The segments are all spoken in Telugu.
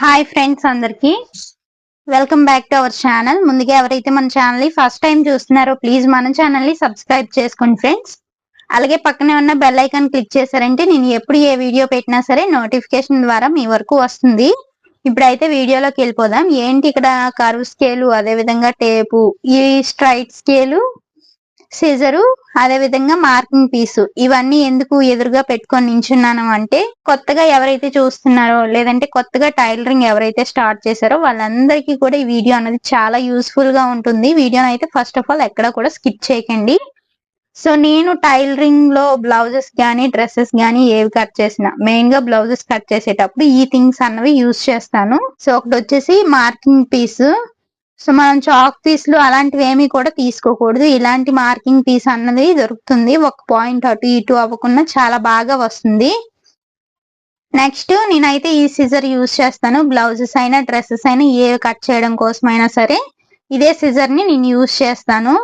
హాయ్ ఫ్రెండ్స్ అందరికి. Welcome back to our channel ముందుగా ఎవరైతే మన ఛానల్ ఫస్ట్ టైం చూస్తున్నారో ప్లీజ్ మన ఛానల్ని సబ్స్క్రైబ్ చేసుకోండి ఫ్రెండ్స్ అలాగే పక్కనే ఉన్న బెల్ ఐకాన్ క్లిక్ చేశారంటే నేను ఎప్పుడు ఏ వీడియో పెట్టినా సరే నోటిఫికేషన్ ద్వారా మీ వరకు వస్తుంది. ఇప్పుడైతే వీడియోలోకి వెళ్ళిపోదాం. ఏంటి ఇక్కడ కరువు స్కేలు అదే విధంగా టేపు ఈ స్ట్రైట్ స్కేలు సిజరు అదే విధంగా మార్కింగ్ పీసు ఇవన్నీ ఎందుకు ఎదురుగా పెట్టుకొని నించున్నాను అంటే కొత్తగా ఎవరైతే చూస్తున్నారో లేదంటే కొత్తగా టైలరింగ్ ఎవరైతే స్టార్ట్ చేశారో వాళ్ళందరికీ కూడా ఈ వీడియో అనేది చాలా యూస్ఫుల్గా ఉంటుంది. వీడియోని అయితే ఫస్ట్ ఆఫ్ ఆల్ ఎక్కడ కూడా స్కిప్ చేయకండి. సో నేను టైలరింగ్లో బ్లౌజెస్ గానీ డ్రెస్సెస్ గానీ ఏవి కట్ చేసిన మెయిన్గా బ్లౌజెస్ కట్ చేసేటప్పుడు ఈ థింగ్స్ అన్నవి యూస్ చేస్తాను. సో ఒకటి వచ్చేసి మార్కింగ్ పీస్ సో మనం చాక్ పీస్లు అలాంటివి ఏమీ కూడా తీసుకోకూడదు. ఇలాంటి మార్కింగ్ పీస్ అన్నది దొరుకుతుంది. ఒక పాయింట్ అటు ఇటు అవ్వకుండా చాలా బాగా వస్తుంది. నెక్స్ట్ నేనైతే ఈ సిజర్ యూజ్ చేస్తాను. బ్లౌజెస్ అయినా డ్రెస్సెస్ అయినా ఏ కట్ చేయడం కోసమైనా సరే ఇదే సిజర్ని నేను యూజ్ చేస్తాను.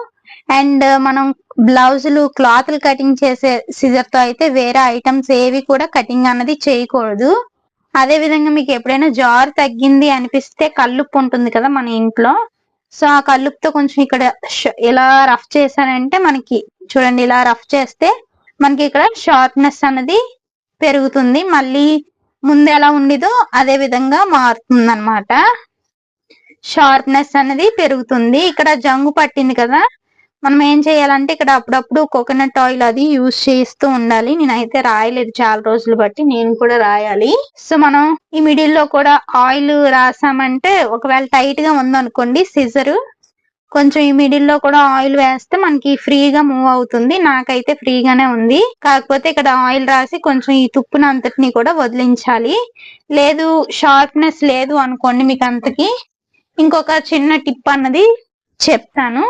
అండ్ మనం బ్లౌజులు క్లాత్లు కటింగ్ చేసే సిజర్తో అయితే వేరే ఐటమ్స్ ఏవి కూడా కటింగ్ అన్నది చేయకూడదు. అదే విధంగా మీకు ఎప్పుడైనా జార్ తగ్గింది అనిపిస్తే కల్లుప్పు ఉంటుంది కదా మన ఇంట్లో. సో ఆ కల్లుపుతో కొంచెం ఇక్కడ ఇలా రఫ్ చేశానంటే మనకి చూడండి ఇలా రఫ్ చేస్తే మనకి ఇక్కడ షార్ప్నెస్ అనేది పెరుగుతుంది. మళ్ళీ ముందు ఎలా ఉండేదో అదే విధంగా మారుతుంది అనమాట షార్ప్నెస్ అనేది పెరుగుతుంది. ఇక్కడ జంగు పట్టింది కదా మనం ఏం చేయాలంటే ఇక్కడ అప్పుడప్పుడు కోకోనట్ ఆయిల్ అది యూజ్ చేస్తూ ఉండాలి. నేనైతే రాయలేదు చాలా రోజులు బట్టి నేను కూడా రాయాలి. సో మనం ఈ మిడిల్లో కూడా ఆయిల్ రాసామంటే ఒకవేళ టైట్గా ఉందనుకోండి సిజర్ కొంచెం ఈ మిడిల్లో కూడా ఆయిల్ వేస్తే మనకి ఫ్రీగా మూవ్ అవుతుంది. నాకైతే ఫ్రీగానే ఉంది. కాకపోతే ఇక్కడ ఆయిల్ రాసి కొంచెం ఈ తుప్పున అంతటిని కూడా వదిలించాలి. లేదు షార్ప్నెస్ లేదు అనుకోండి మీకు అంతకి ఇంకొక చిన్న టిప్ అన్నది చెప్తాను.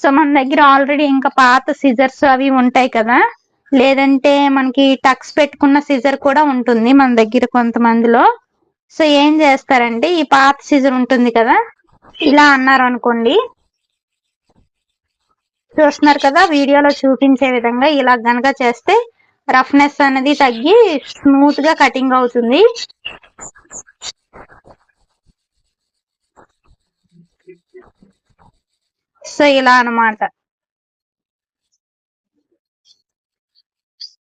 సో మన దగ్గర ఆల్రెడీ ఇంకా పాత సిజర్స్ అవి ఉంటాయి కదా? లేదంటే మనకి టక్స్ పెట్టుకున్న సిజర్ కూడా ఉంటుంది మన దగ్గర కొంతమందిలో. సో ఏం చేస్తారంటే ఈ పాత సిజర్ ఉంటుంది కదా? ఇలా అన్నారు అనుకోండి. చూస్తున్నారు కదా వీడియోలో చూపించే విధంగా ఇలా గనక చేస్తే రఫ్నెస్ అనేది తగ్గి స్మూత్గా కటింగ్ అవుతుంది. సో ఇలా అన్నమాట.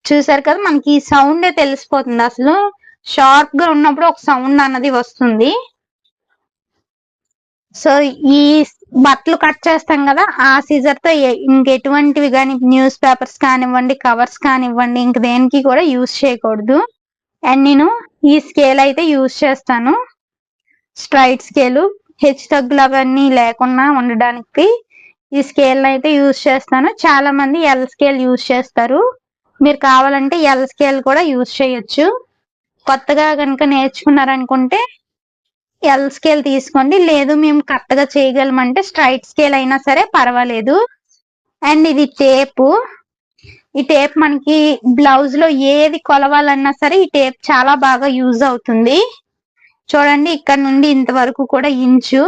చూసారు కదా మనకి ఈ సౌండే తెలిసిపోతుంది. అసలు షార్ప్గా ఉన్నప్పుడు ఒక సౌండ్ అన్నది వస్తుంది. సో ఈ బట్టలు కట్ చేస్తాం కదా ఆ సీజర్తో ఇంకెటువంటివి కానీ న్యూస్ పేపర్స్ కానివ్వండి కవర్స్ కానివ్వండి ఇంక దేనికి కూడా యూజ్ చేయకూడదు. అండ్ నేను ఈ స్కేల్ అయితే యూజ్ చేస్తాను. స్ట్రైట్ స్కేలు హెచ్ తగ్గులు అవన్నీ లేకుండా ఉండడానికి. ఈ స్కేల్ అయితే యూజ్ చేస్తాను. చాలా మంది ఎల్ స్కేల్ యూజ్ చేస్తారు. మీరు కావాలంటే ఎల్ స్కేల్ కూడా యూజ్ చేయొచ్చు. కొత్తగా కనుక నేర్చుకున్నారనుకుంటే ఎల్ స్కేల్ తీసుకోండి. లేదు మేము కరెక్ట్గా చేయగలమంటే స్ట్రైట్ స్కేల్ అయినా సరే పర్వాలేదు. అండ్ ఇది టేపు ఈ టేప్ మనకి బ్లౌజ్లో ఏది కొలవాలన్నా సరే ఈ టేప్ చాలా బాగా యూజ్ అవుతుంది. చూడండి ఇక్కడ నుండి ఇంతవరకు కూడా ఇంచు.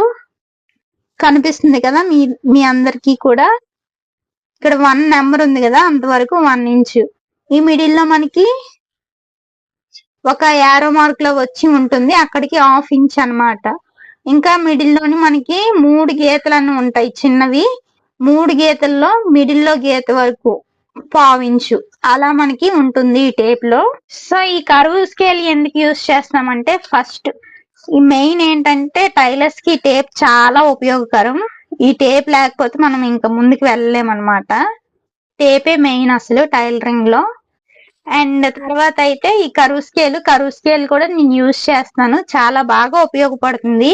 కనిపిస్తుంది కదా మీ మీ అందరికి కూడా. ఇక్కడ వన్ నెంబర్ ఉంది కదా అంతవరకు వన్ ఇంచు. ఈ మిడిల్లో మనకి ఒక యారో మార్క్లో వచ్చి ఉంటుంది. అక్కడికి హాఫ్ ఇంచ్ అన్నమాట. ఇంకా మిడిల్లోని మనకి మూడు గీతలు ఉంటాయి చిన్నవి. మూడు గీతల్లో మిడిల్లో గీత వరకు పావించు అలా మనకి ఉంటుంది ఈ టేప్లో సో ఈ కరువు స్కేల్ ఎందుకు యూస్ చేస్తామంటే ఫస్ట్ ఈ మెయిన్ ఏంటంటే టైలర్స్కి టేప్ చాలా ఉపయోగకరం. ఈ టేప్ లేకపోతే మనం ఇంకా ముందుకు వెళ్ళలేమన్నమాట. టేపే మెయిన్ అసలు టైలరింగ్లో. అండ్ తర్వాత అయితే ఈ కరువు స్కేల్ కరువు స్కేల్ కూడా నేను యూజ్ చేస్తాను చాలా బాగా ఉపయోగపడుతుంది.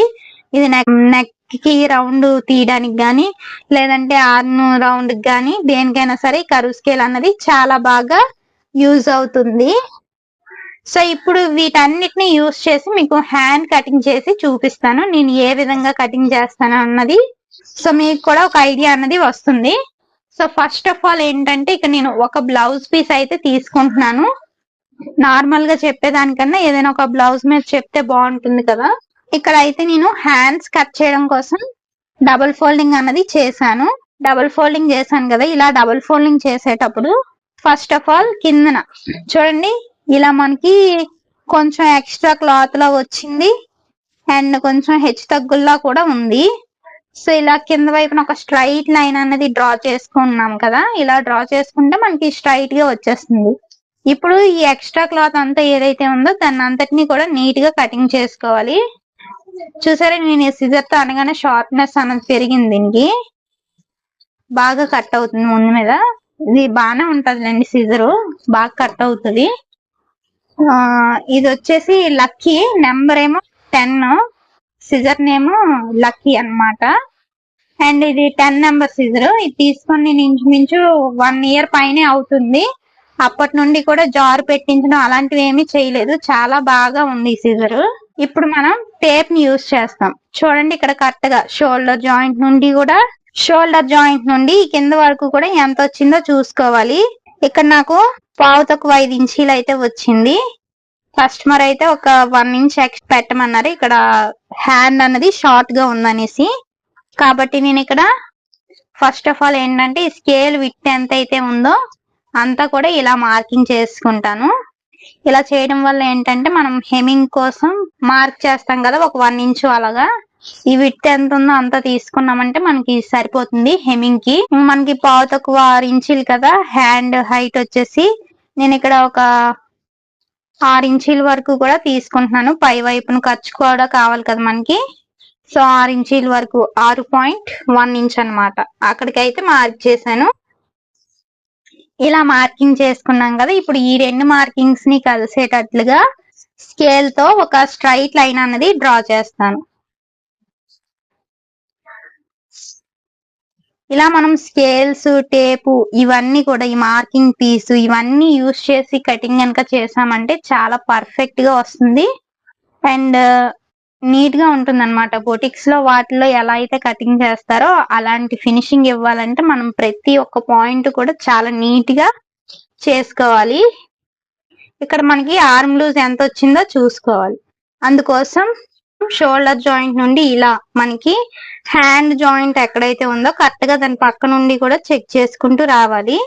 ఇది నెక్ నెక్కి రౌండ్ తీయడానికి కానీ లేదంటే ఆర్న్ రౌండ్ కానీ దేనికైనా సరే కరువు స్కేల్ అన్నది చాలా బాగా యూజ్ అవుతుంది. సో ఇప్పుడు వీటన్నిటిని యూజ్ చేసి మీకు హ్యాండ్ కటింగ్ చేసి చూపిస్తాను. నేను ఏ విధంగా కటింగ్ చేస్తాను అన్నది. సో మీకు కూడా ఒక ఐడియా అన్నది వస్తుంది. సో ఫస్ట్ ఆఫ్ ఆల్ ఏంటంటే ఇక నేను ఒక బ్లౌజ్ పీస్ అయితే తీసుకుంటున్నాను. నార్మల్గా చెప్పేదానికన్నా ఏదైనా ఒక బ్లౌజ్ మీద చెప్తే బాగుంటుంది కదా. ఇక్కడ అయితే నేను హ్యాండ్స్ కట్ చేయడం కోసం డబుల్ ఫోల్డింగ్ అన్నది చేశాను. డబుల్ ఫోల్డింగ్ చేశాను కదా ఇలా డబుల్ ఫోల్డింగ్ చేసేటప్పుడు ఫస్ట్ ఆఫ్ ఆల్ కిందన చూడండి ఇలా మనకి కొంచెం ఎక్స్ట్రా క్లాత్ లా వచ్చింది. అండ్ కొంచెం హెచ్చు తగ్గుల్లా కూడా ఉంది. సో ఇలా కింద వైపున ఒక స్ట్రైట్ లైన్ అనేది డ్రా చేసుకున్నాం కదా. ఇలా డ్రా చేసుకుంటే మనకి స్ట్రైట్గా వచ్చేస్తుంది. ఇప్పుడు ఈ ఎక్స్ట్రా క్లాత్ అంతా ఏదైతే ఉందో దాన్ని అంతటిని కూడా నీట్గా కటింగ్ చేసుకోవాలి. చూసారా నేను సిజర్తో అనగానే షార్ప్నెస్ అనేది పెరిగింది దీనికి. బాగా కట్ అవుతుంది ముందు మీద. ఇది బాగానే ఉంటదిలేండి సిజరు బాగా కట్ అవుతుంది. ఇది వచ్చేసి లక్కీ నెంబర్ ఏమో టెన్ సిజర్ నేమో లక్కీ అన్నమాట. అండ్ ఇది టెన్ నెంబర్ సిజర్. ఇది తీసుకొని నేను ఇంచుమించు వన్ ఇయర్ పైనే అవుతుంది. అప్పటి నుండి కూడా జారు పెట్టించడం అలాంటివి ఏమీ చేయలేదు. చాలా బాగా ఉంది ఈ సిజర్. ఇప్పుడు మనం టేప్ని యూజ్ చేస్తాం. చూడండి ఇక్కడ కరెక్ట్గా షోల్డర్ జాయింట్ నుండి కూడా షోల్డర్ జాయింట్ నుండి కింద వరకు కూడా ఎంత వచ్చిందో చూసుకోవాలి. ఇక్కడ నాకు పావు తక్కువ ఐదు ఇంచీలు అయితే వచ్చింది. కస్టమర్ అయితే ఒక వన్ ఇంచ్ ఎక్స్ పెట్టమన్నారు. ఇక్కడ హ్యాండ్ అన్నది షార్ట్గా ఉందనేసి. కాబట్టి నేను ఇక్కడ ఫస్ట్ ఆఫ్ ఆల్ ఏంటంటే ఈ స్కేల్ విత్ ఎంత అయితే ఉందో అంతా కూడా ఇలా మార్కింగ్ చేసుకుంటాను. ఇలా చేయడం వల్ల ఏంటంటే మనం హెమింగ్ కోసం మార్క్ చేస్తాం కదా ఒక వన్ ఇంచ్ అలాగా. ఈ విత్ ఎంత ఉందో అంత తీసుకున్నామంటే మనకి సరిపోతుంది హెమింగ్కి. మనకి పావు తక్కువ ఆరు ఇంచులు కదా హ్యాండ్ హైట్ వచ్చేసి నేను ఇక్కడ ఒక ఆరు ఇంచీల వరకు కూడా తీసుకుంటున్నాను. పై వైపున ఖర్చు కూడా కావాలి కదా మనకి. సో ఆరు ఇంచీల వరకు ఆరు పాయింట్ వన్ ఇంచ్ అనమాట అక్కడికైతే మార్క్ చేశాను. ఇలా మార్కింగ్ చేసుకున్నాం కదా. ఇప్పుడు ఈ రెండు మార్కింగ్స్ని కలిసేటట్లుగా స్కేల్తో ఒక స్ట్రైట్ లైన్ అనేది డ్రా చేస్తాను. ఇలా మనం స్కేల్స్ టేపు ఇవన్నీ కూడా ఈ మార్కింగ్ పీస్ ఇవన్నీ యూస్ చేసి కటింగ్ కనుక చేసామంటే చాలా పర్ఫెక్ట్గా వస్తుంది. అండ్ నీట్గా ఉంటుంది అనమాట బొటిక్స్లో వాటిలో ఎలా అయితే కటింగ్ చేస్తారో అలాంటి ఫినిషింగ్ ఇవ్వాలంటే మనం ప్రతి ఒక్క పాయింట్ కూడా చాలా నీట్గా చేసుకోవాలి. ఇక్కడ మనకి ఆర్మ్ లూజ్ ఎంత వచ్చిందో చూసుకోవాలి. అందుకోసం షోల్డర్ జాయింట్ నుండి ఇలా మనకి హ్యాండ్ జాయింట్ ఎక్కడైతే ఉందో కరెక్ట్గా దాని పక్క నుండి కూడా చెక్ చేసుకుంటూ రావాలి.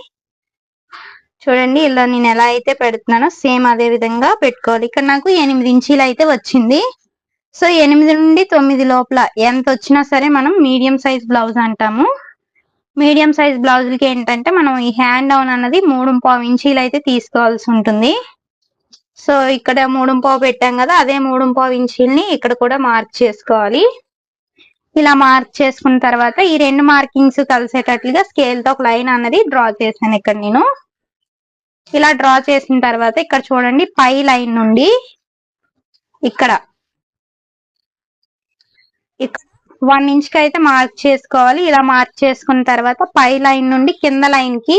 చూడండి ఇలా నేను ఎలా అయితే పెడుతున్నానో సేమ్ అదే విధంగా పెట్టుకోవాలి. ఇక్కడ నాకు ఎనిమిది ఇంచీలు అయితే వచ్చింది. సో ఎనిమిది నుండి తొమ్మిది లోపల ఎంత వచ్చినా సరే మనం మీడియం సైజ్ బ్లౌజ్ అంటాము. మీడియం సైజ్ బ్లౌజులకి ఏంటంటే మనం ఈ హ్యాండ్ డౌన్ అన్నది మూడు పావు ఇంచీలు అయితే తీసుకోవాల్సి ఉంటుంది. సో ఇక్కడ మూడు పావు పెట్టాం కదా అదే మూడు పావు ఇంచీల్ని ఇక్కడ కూడా మార్క్ చేసుకోవాలి. ఇలా మార్క్ చేసుకున్న తర్వాత ఈ రెండు మార్కింగ్స్ కలిసేటట్లుగా స్కేల్తో ఒక లైన్ అన్నది డ్రా చేశాను ఇక్కడ నేను. ఇలా డ్రా చేసిన తర్వాత ఇక్కడ చూడండి పై లైన్ నుండి ఇక్కడ. వన్ ఇంచ్కి అయితే మార్క్ చేసుకోవాలి. ఇలా మార్క్ చేసుకున్న తర్వాత పై లైన్ నుండి కింద లైన్కి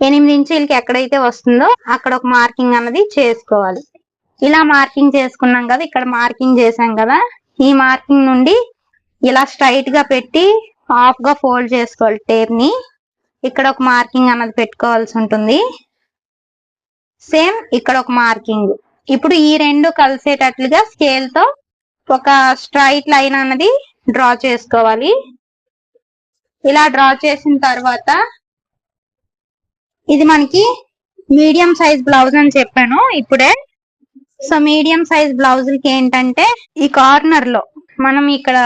ఎనిమిది ఇంచులకి ఎక్కడైతే వస్తుందో అక్కడ ఒక మార్కింగ్ అన్నది చేసుకోవాలి. ఇలా మార్కింగ్ చేసుకున్నాం కదా ఇక్కడ మార్కింగ్ చేసాం కదా ఈ మార్కింగ్ నుండి ఇలా స్ట్రైట్గా పెట్టి హాఫ్గా ఫోల్డ్ చేసుకోవాలి టేప్ని. ఇక్కడ ఒక మార్కింగ్ అన్నది పెట్టుకోవాల్సి ఉంటుంది. సేమ్ ఇక్కడ ఒక మార్కింగ్. ఇప్పుడు ఈ రెండు కలిసేటట్లుగా స్కేల్తో ఒక స్ట్రైట్ లైన్ అన్నది డ్రా చేసుకోవాలి. ఇలా డ్రా చేసిన తర్వాత ఇది మనకి మీడియం సైజ్ బ్లౌజ్ అని చెప్పాను ఇప్పుడే. సో మీడియం సైజ్ బ్లౌజ్కి ఏంటంటే ఈ కార్నర్లో మనం ఇక్కడ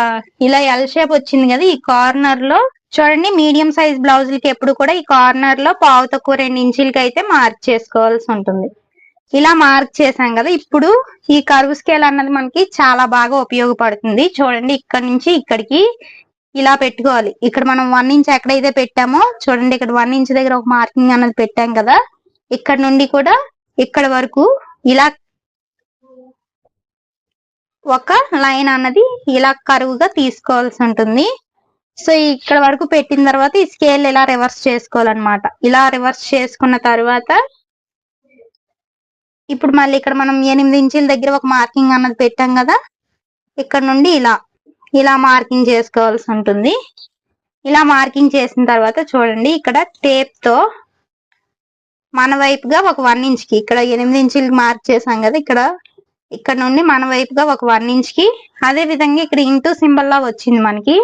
ఇలా ఎల్ షేప్ వచ్చింది కదా ఈ కార్నర్లో చూడండి మీడియం సైజ్ బ్లౌజులకి ఎప్పుడు కూడా ఈ కార్నర్లో పావు తక్కువ రెండు ఇంచులకి అయితే మార్క్ చేసుకోవాల్సి ఉంటుంది. ఇలా మార్క్ చేసాం కదా ఇప్పుడు ఈ కరువు స్కేల్ అన్నది మనకి చాలా బాగా ఉపయోగపడుతుంది. చూడండి ఇక్కడ నుంచి ఇక్కడికి ఇలా పెట్టుకోవాలి. ఇక్కడ మనం వన్ ఇంచ్ ఎక్కడైతే పెట్టామో చూడండి ఇక్కడ వన్ ఇంచ్ దగ్గర ఒక మార్కింగ్ అన్నది పెట్టాం కదా. ఇక్కడ నుండి కూడా ఇక్కడ వరకు ఇలా ఒక లైన్ అన్నది ఇలా కరువుగా తీసుకోవాల్సి ఉంటుంది. సో ఇక్కడ వరకు పెట్టిన తర్వాత ఈ స్కేల్ ఇలా రివర్స్ చేసుకోవాలన్నమాట. ఇలా రివర్స్ చేసుకున్న తర్వాత ఇప్పుడు మళ్ళీ ఇక్కడ మనం ఎనిమిది ఇంచుల దగ్గర ఒక మార్కింగ్ అన్నది పెట్టాం కదా. ఇక్కడ నుండి ఇలా. ఇలా మార్కింగ్ చేసుకోవాల్సి ఉంటుంది. ఇలా మార్కింగ్ చేసిన తర్వాత చూడండి ఇక్కడ టేప్తో మన వైపుగా ఒక వన్ ఇంచ్కి ఇక్కడ ఎనిమిది ఇంచులకి మార్క్ చేసాం కదా ఇక్కడ ఇక్కడ నుండి మన వైపుగా ఒక వన్ ఇంచ్కి అదే విధంగా ఇక్కడ ఇంటూ సింబల్ లా వచ్చింది మనకి.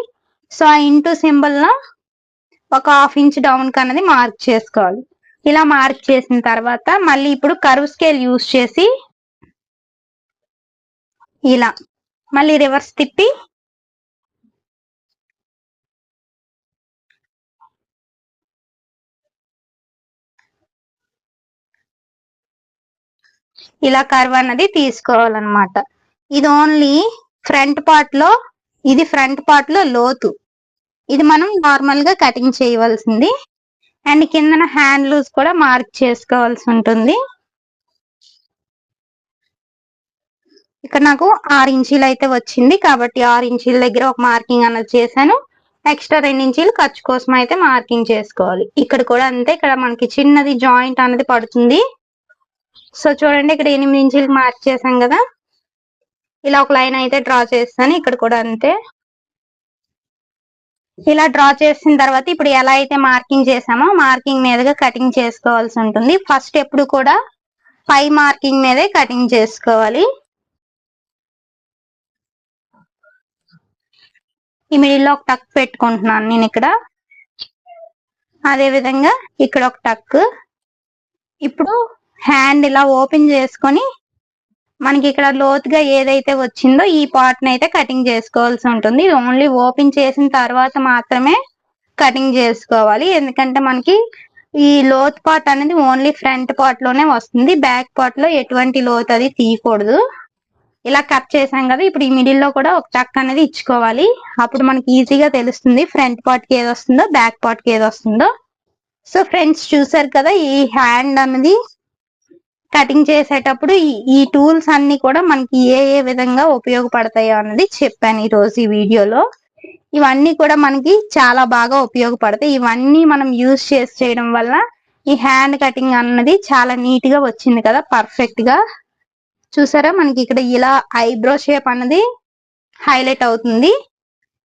సో ఆ ఇంటూ సింబల్లో ఒక హాఫ్ ఇంచ్ డౌన్కి అనేది మార్క్ చేసుకోవాలి. ఇలా మార్క్ చేసిన తర్వాత మళ్ళీ ఇప్పుడు కర్వ్ స్కేల్ యూస్ చేసి ఇలా మళ్ళీ రివర్స్ తిప్పి ఇలా కర్వ్ అన్నది తీసుకోవాలన్నమాట. ఇది ఓన్లీ ఫ్రంట్ పార్ట్లో ఇది ఫ్రంట్ పార్ట్లో లోతు. ఇది మనం నార్మల్గా కటింగ్ చేయవలసింది. అండ్ కిందన హ్యాండ్ లూజ్ కూడా మార్క్ చేసుకోవాల్సి ఉంటుంది. ఇక్కడ నాకు ఆరు ఇంచీలు అయితే వచ్చింది. కాబట్టి ఆరు ఇంచీల దగ్గర ఒక మార్కింగ్ అన్నది చేశాను. ఎక్స్ట్రా రెండు ఇంచీలు ఖర్చు కోసం అయితే మార్కింగ్ చేసుకోవాలి. ఇక్కడ కూడా అంతే. ఇక్కడ మనకి చిన్నది జాయింట్ అనేది పడుతుంది. సో చూడండి ఇక్కడ ఎనిమిది ఇంచులు మార్క్ చేసాం కదా. ఇలా ఒక లైన్ అయితే డ్రా చేస్తాను ఇక్కడ కూడా అంతే. ఇలా డ్రా చేసిన తర్వాత ఇప్పుడు ఎలా అయితే మార్కింగ్ చేసామో మార్కింగ్ మీదుగా కటింగ్ చేసుకోవాల్సి ఉంటుంది. ఫస్ట్ ఎప్పుడు కూడా పై మార్కింగ్ మీదే కటింగ్ చేసుకోవాలి. ఈ మిడిల్లో ఒక టక్ పెట్టుకుంటున్నాను నేను ఇక్కడ. అదే విధంగా ఇక్కడ ఒక టక్. ఇప్పుడు హ్యాండ్ ఇలా ఓపెన్ చేసుకొని మనకి ఇక్కడ లోతుగా ఏదైతే వచ్చిందో ఈ పార్ట్ని అయితే కటింగ్ చేసుకోవాల్సి ఉంటుంది. ఇది ఓన్లీ ఓపెన్ చేసిన తర్వాత మాత్రమే కటింగ్ చేసుకోవాలి. ఎందుకంటే మనకి ఈ లోత్ పార్ట్ అనేది ఓన్లీ ఫ్రంట్ పార్ట్లోనే వస్తుంది. బ్యాక్ పార్ట్లో ఎటువంటి లోత్ అది తీయకూడదు. ఇలా కట్ చేసాం కదా ఇప్పుడు ఈ మిడిల్లో కూడా ఒక టక్ అనేది ఇచ్చుకోవాలి. అప్పుడు మనకి ఈజీగా తెలుస్తుంది ఫ్రంట్ పార్ట్కి ఏది వస్తుందో బ్యాక్ పార్ట్కి ఏది వస్తుందో. సో ఫ్రెండ్స్ చూసారు కదా ఈ హ్యాండ్ అనేది కటింగ్ చేసేటప్పుడు ఈ టూల్స్ అన్ని కూడా మనకి ఏ ఏ విధంగా ఉపయోగపడతాయో అన్నది చెప్పాను ఈ రోజు ఈ వీడియోలో. ఇవన్నీ కూడా మనకి చాలా బాగా ఉపయోగపడతాయి. ఇవన్నీ మనం యూజ్ చేసి చేయడం వల్ల ఈ హ్యాండ్ కటింగ్ అన్నది చాలా నీట్గా వచ్చింది కదా పర్ఫెక్ట్గా. చూసారా? మనకి ఇక్కడ ఇలా ఐబ్రో షేప్ అన్నది హైలైట్ అవుతుంది.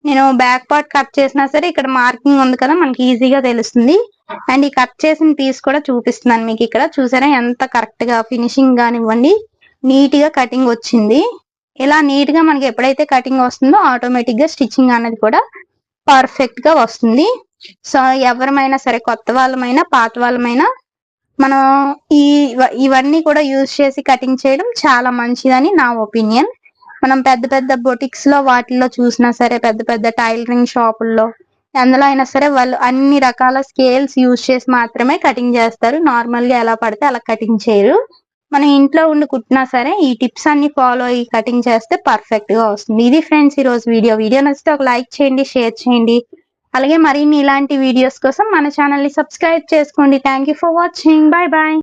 నేను బ్యాక్ పార్ట్ కట్ చేసినా సరే ఇక్కడ మార్కింగ్ ఉంది కదా మనకి ఈజీగా తెలుస్తుంది. అండ్ ఈ కట్ చేసిన పీస్ కూడా చూపిస్తున్నాను మీకు ఇక్కడ. చూసారా? ఎంత కరెక్ట్గా ఫినిషింగ్ కానివ్వండి. నీట్గా కటింగ్ వచ్చింది. ఇలా నీట్గా మనకి ఎప్పుడైతే కటింగ్ వస్తుందో ఆటోమేటిక్గా స్టిచ్చింగ్ అనేది కూడా పర్ఫెక్ట్గా వస్తుంది. సో ఎవరమైనా సరే కొత్త వాళ్ళమైనా పాత వాళ్ళమైనా మనం ఈ ఇవన్నీ కూడా యూజ్ చేసి కటింగ్ చేయడం చాలా మంచిదని నా ఒపీనియన్ మనం పెద్ద పెద్ద బొటిక్స్లో వాటిల్లో చూసినా సరే పెద్ద పెద్ద టైలరింగ్ షాపుల్లో అందులో అయినా సరే వాళ్ళు అన్ని రకాల స్కేల్స్ యూజ్ చేసి మాత్రమే కటింగ్ చేస్తారు. నార్మల్గా ఎలా పడితే అలా కటింగ్ చేయరు. మనం ఇంట్లో ఉండి కుట్టినా సరే ఈ టిప్స్ అన్ని ఫాలో అయ్యి కటింగ్ చేస్తే పర్ఫెక్ట్గా వస్తుంది. ఇది ఫ్రెండ్స్ ఈ రోజు వీడియో. వీడియో నచ్చితే ఒక లైక్ చేయండి షేర్ చేయండి. అలాగే మరిన్ని ఇలాంటి వీడియోస్ కోసం మన ఛానల్ని సబ్స్క్రైబ్ చేసుకోండి thank for watching bye bye